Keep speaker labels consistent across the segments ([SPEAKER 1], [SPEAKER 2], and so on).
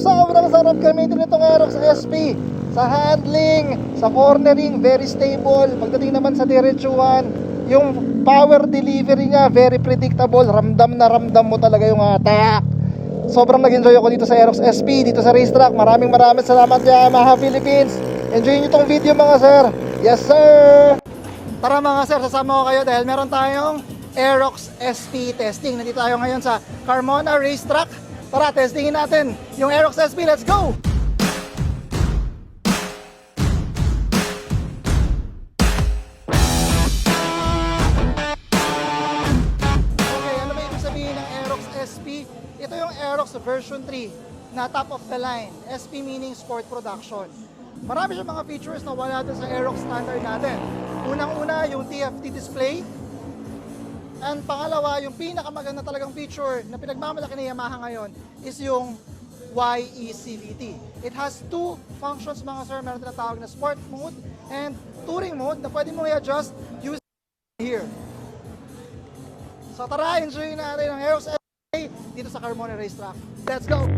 [SPEAKER 1] sobrang sarap gamitin itong Aerox SP. Sa handling, sa cornering, very stable. Pagdating naman sa diretsuhan, yung power delivery niya, very predictable. Ramdam na ramdam mo talaga yung attack. Sobrang nag-enjoy ako dito sa Aerox SP, dito sa racetrack. Maraming maraming salamat Yamaha Philippines. Enjoy nyo itong video mga sir. Yes sir! Tara mga sir, sasama ko kayo dahil meron tayong Aerox SP testing. Nandito tayo ngayon sa Carmona Racetrack. Tara, testingin natin yung Aerox SP. Let's go! Okay, ano ba ibig sabihin ng Aerox SP? Ito yung Aerox version 3 na top of the line. SP meaning sport production. Marami siyang mga features na wala dun sa Aerox standard natin. Unang-una, yung TFT display. And pangalawa, yung pinakamaganda talagang feature na pinagmamalaki ni Yamaha ngayon is yung YECVT. It has two functions mga sir. Meron tinatawag na sport mode and touring mode na pwede mo i-adjust using here. So tara, enjoy natin ang Aerox FA dito sa Carmona Racetrack. Let's go!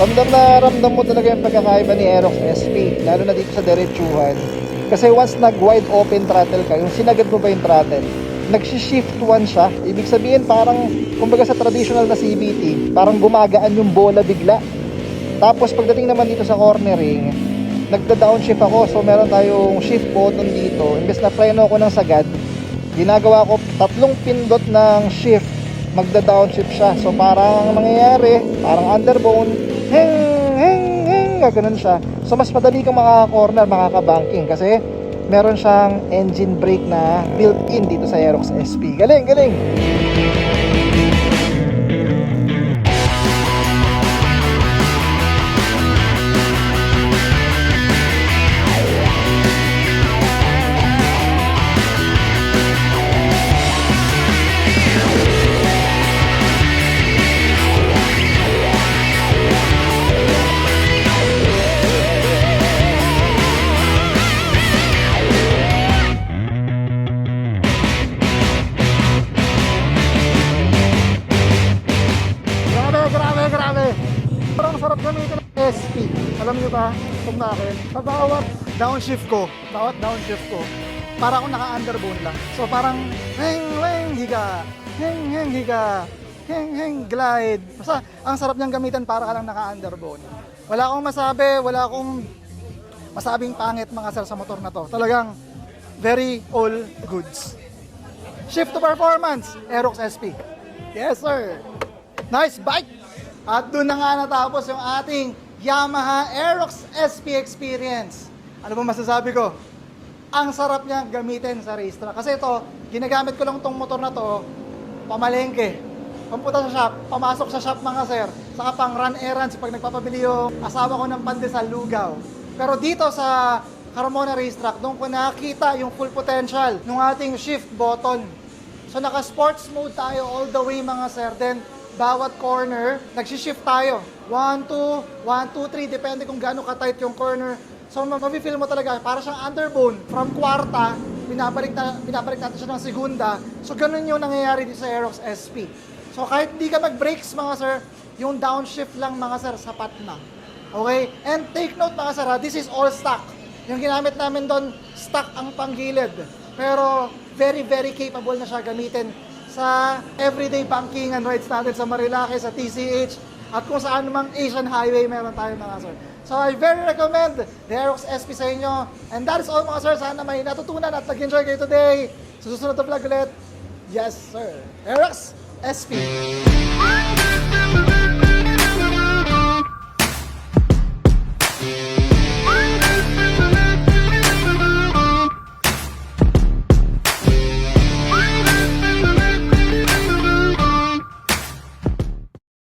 [SPEAKER 1] Ramdam na ramdam mo talaga yung pagkakaiba ni Aerox SP, lalo na dito sa diretsuhan. Kasi once nag-wide open throttle ka, yung sinagad mo ba yung throttle, nagsi-shift one siya. Ibig sabihin parang, kumbaga sa traditional na CVT, parang gumagaan yung bola bigla. Tapos pagdating naman dito sa cornering, nagda-downshift ako. So meron tayong shift button dito. Imbes na preno ako ng sagad, ginagawa ko tatlong pindot ng shift magda-downshift siya. So parang ang mangyayari, parang underbone, heng, heng, heng, gaganon siya. So mas madali kang makaka-corner, makaka-banking kasi meron siyang engine brake na built-in dito sa Aerox SP. Galing, galing! Parang sarap gamitin ng SP. Alam niyo ba, kung bakit? Sa bawat downshift ko, bawat downshift ko, para akong naka-underbone lang. So parang, heng, heng, higa, heng, heng, higa, heng, heng, glide. Basta, ang sarap niyang gamitin para ka lang naka-underbone. Wala akong masabi, wala akong masabing pangit mga sir sa motor na to. Talagang, very all goods. Shift to performance, Aerox SP. Yes, sir. Nice bike! At doon na nga natapos yung ating Yamaha Aerox SP Experience. Ano ba masasabi ko? Ang sarap niya gamitin sa racetrack. Kasi ito, ginagamit ko lang tong motor na to, pamalengke. Pampunta sa shop, pamasok sa shop mga sir. Saka pang run errands pag nagpapabili yung asawa ko ng pandesal lugaw. Pero dito sa Carmona Racetrack, doon ko nakita yung full potential ng ating shift button. So naka-sports mode tayo all the way mga sir. Then bawat corner, nagsi-shift tayo. 1, 2, 1, 2, 3, depende kung gaano ka-tight yung corner. So mafe-feel mo talaga, para siyang underbone. From kwarta, binabalik, na, binabalik natin siya ng segunda. So ganun yung nangyayari dito sa Aerox SP. So kahit di ka mag-brakes mga sir, yung downshift lang mga sir, sapat na. Okay? And take note mga sir, ha, this is all stock. Yung ginamit namin doon, stock ang panggilid. Pero very, very capable na siya gamitin sa everyday banking and rides natin sa Marilake, sa TCH, at kung saan mang Asian Highway meron tayo mga sir. So I very recommend the Aerox SP sa inyo. And that is all mga sir. Sana may natutunan at nag-enjoy kayo today. Susunod na vlog ulit, yes sir. Aerox SP.